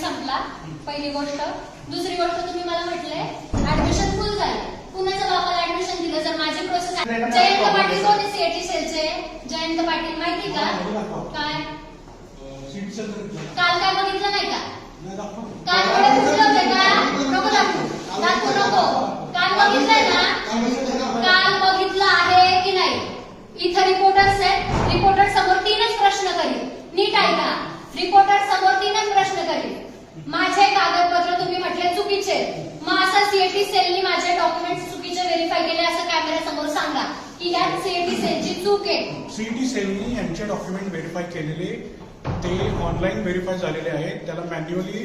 संपला पहिली गोष्ट. दुसरी गोष्ट तुम्ही मला म्हटले ऍडमिशन फुल झाले. कुणाच्या बापाला ऍडमिशन दिलं जर माझी प्रोसेस जयंत पाटील. कोण सीएटी सेलचे. जयंत पाटील माहिती का? काय? काल काय बघितलं नाही का? काल थोडे फुटले होते का? नको दाखवू. दाखवू नको. काल बघितलंय ना? काल बघितलं आहे की नाही? इथं रिपोर्टर्स आहेत. रिपोर्टर समोर तीनच प्रश्न करील नीट ऐका. रिपोर्टर समोर तीनच प्रश्न करील माझे कागदपत्र तुम्ही म्हटले चुकीचे. आहेत. मग असं सीएटी सेलनी माझे डॉक्युमेंट चुकीचे व्हेरीफाय केले असं कॅमेरा समोर सांगा. की यात सीएटी सेलची चूक आहे. सीईटी सेलनी यांचे डॉक्युमेंट व्हेरीफाय केलेले ते ऑनलाईन व्हेरीफाय झालेले आहेत. त्याला मॅन्युअली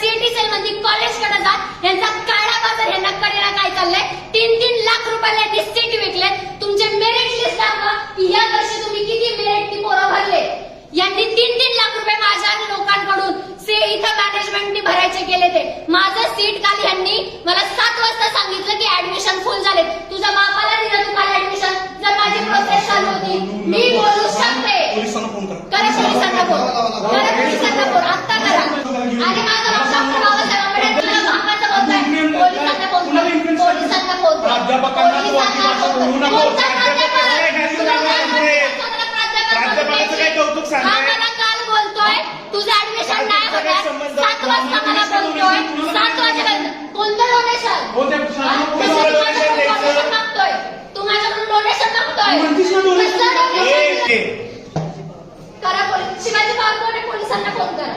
सीएटी सेल मध्ये कॉलेजकडे जा यांचा काळा बाजार यांना कडेला काय चाललंय? तीन तीन लाख रुपयाला यांनी सीट विकले तुमचे मेरिट लिस्ट दाखवा की या वर्षी तुम्ही किती मेरिट पोरं भरले? यांनी तीन तीन लाख रुपये माझ्या लोकांकडून से इथं मॅनेजमेंटनी भरायचे केले ते. माझं सीट काल यांनी मला सात वाजता सांगितलं की ऍडमिशन फुल झाले तुझ्या बापाला दिलं तू काल ऍडमिशन जर माझी प्रोसेस चालू होती मी बोलू शकते. करा. पोलिसांना फोन करा पोलिसांना फोन आत्ता प्राध्यापकांना तू बोलू नको. काय प्राध्यापकाचं कौतुक काल बोलतोय. तुझं ऍडमिशन नाही होणार? सात वाजता मला बोलतोय. सात वाजेपर्यंत. कोणतं डोनेशन हो, शाळेला कोणी donation द्यायचं? डोनेशन मागतोय तू माझ्याकडून डोनेशन मागतोय म्हणतीस ना donation? कसलं ए, donation? ए, करा पोलीस शिवाजी पार्कवर पोलिसांना फोन करा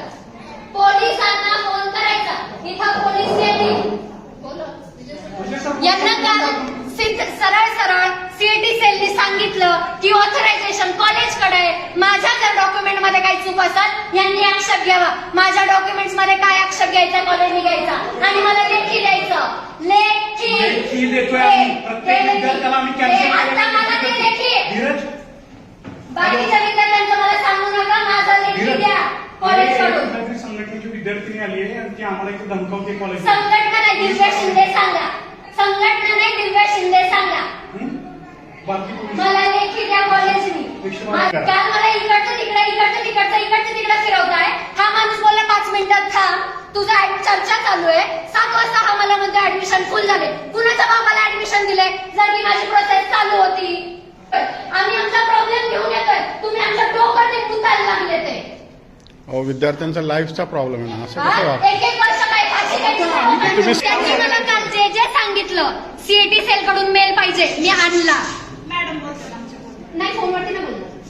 पोलिसांना फोन करायचा इथं पोलीस येतील यांना काल सिद्ध- सरळ सरळ सीएटी सेलनी सांगितलं की ऑथरायझेशन कॉलेजकडे आहे. माझ्या जर डॉक्युमेंटमध्ये काही चूक असेल यांनी आक्षेप घ्यावा. माझ्या डॉक्युमेंट्समध्ये काय आक्षेप घ्यायचा कॉलेजने घ्यायचा? आणि मला लेखी द्यायचं. लेखी. बाकीच्या विद्यार्थ्यांचं मला सांगू नका माझा लेखी द्या. कॉलेज संघटनेची विद्यार्थिनी आली आहे आणि ती आम्हाला इथे धमकावते कॉलेज संघटना नाही दिव्या शिंदे सांगा. संघटना नाही दिव्या शिंदे सांगा. मला लेखी द्या कॉलेजनी एकशे मा- बारा करा. काल मला इकडचं तिकडे इकडचं तिकडचं इकडचं तिकडे फिरवताय. हा माणूस बोलला पाच मिनिटात थांब. तुझा ऍड- चर्चा चालू आहे. सात वाजता हा मला म्हणतो ऍडमिशन फुल झाले. कुणाच्या बाबाला ऍडमिशन दिले जर की माझी प्रोसेस चालू होती. आम्ही आमचा प्रॉब्लेम घेऊन येतोय. तुम्ही आमच्या डोक्याने कुतायला लागले ते अहो विद्यार्थ्यांचा लाईफचा प्रॉब्लेम आहे ना. असं? कसं वाग एक एक वर्ष काय फाशी घ्यायची तुम्ही- त्यांनी मला काल जे जे सांगितलं सीएटी सेल कडून मेल पाहिजे. मी आणला नाही फोनवरती ना बोललं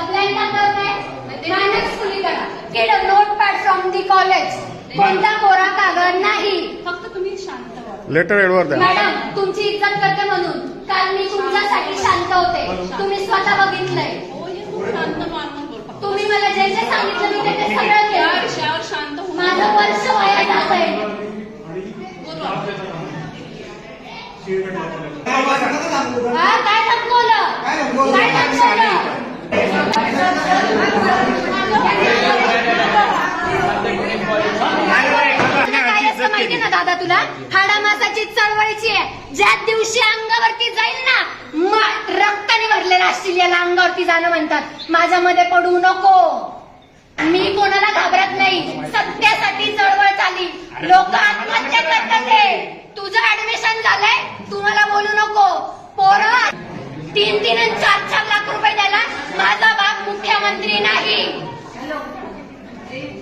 नोटपॅड आहे. ना ब्लँक कागदावर काय मॅनेज फुली करा get a notepad from the college कोणता कोरा कागद नाही. फक्त तुम्ही शांत व्हा. लेटर एडवर द्या. मॅडम तुमची इज्जत करते म्हणून. काल मी तुमच्यासाठी शांत होते. तुम्ही स्वतः बघितलंय. हो तुम्ही मला जे जे सांगितलं मी ते सगळं केलं. विषयावर शांत माझं वर्ष वया जात आहे. हा काय धमकवलं काय दाखवलं? तुला ना दादा तुला? हाडामासाची चळवळीची आहे. ज्या दिवशी अंगावरती जाईल ना रक्ताने भरलेला असतील याला अंगावरती जाणं म्हणतात. माझ्यामध्ये पडू नको. मी कोणाला घाबरत नाही. सत्यासाठी चळवळ चाली. लोक आत्महत्या करतात तुझं ऍडमिशन झालंय तू मला बोलू नको. पोरं तीन तीन चार चार लाख रुपये द्यायला माझा मंत्री नाही.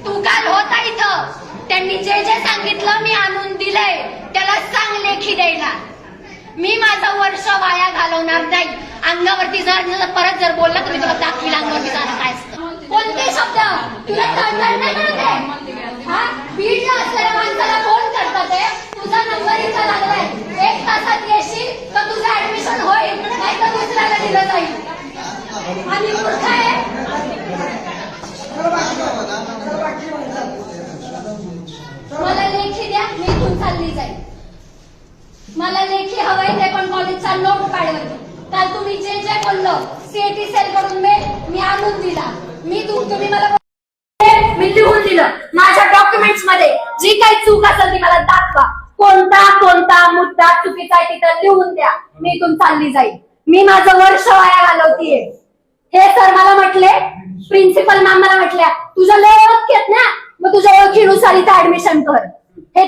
तू काल होता इथं. त्यांनी जे जे सांगितलं मी आणून दिलंय त्याला सांग लेखी द्यायला. मी माझं वर्ष वाया घालवणार नाही. अंगावरती जर परत जर बोलला तर मी तुला दाखवील अंगावरती जाणं काय असतं. कोणते शब्द? तुला तळतळ नाही बीडला असलेल्या माणसाला फोन करतात तुझा नंबर इथं लागलाय. एक तासात येशील तर तुझं ऍडमिशन होईल. नाही तर दुसऱ्याला दिलं जाईल. आणि मूर्ख आहे मला लेखी द्या चालली जाईल. मला लेखी हवाय ते पण कॉलेजचा नोट काढवतो काल तुम्ही जे जे बोललो सीएटी सेल करून मी आणून दिला. मी तुम्ही मला मी लिहून दिलं. माझ्या डॉक्युमेंट्समध्ये जी काही चूक असेल ती मला दाखवा. कोणता कोणता मुद्दा चुकीचा आहे तिथं लिहून द्या. मी इथून चालली जाईल. मी माझं वर्ष वाया घालवतीये हे सर मला म्हटले प्रिन्सिपल मॅम मला म्हटल्या तुझं लय ओळख येत ना मग तुझ्या ओळखीनुसार इथं ऍडमिशन कर हे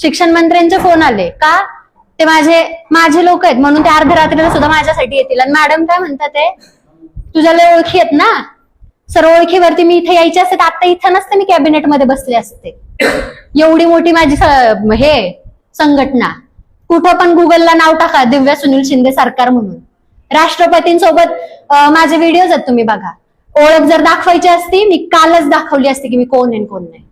शिक्षण मंत्र्यांचे फोन आले. का? ते माझे माझे लोक आहेत. म्हणून ते अर्ध्या रात्रीला सुद्धा माझ्यासाठी येतील. आणि मॅडम काय म्हणतात ते तुझ्या लय ओळखी आहेत ना? सर ओळखीवरती मी इथे यायचे असते तर आता इथं नसते मी कॅबिनेटमध्ये बसले असते. एवढी मोठी माझी हे संघटना. कुठं पण गुगलला नाव टाका दिव्या सुनील शिंदे सरकार म्हणून. राष्ट्रपतींसोबत माझे व्हिडिओज आहेत तुम्ही बघा. ओळख जर दाखवायची असती मी कालच दाखवली असती की मी कोण आहे कोण नाही.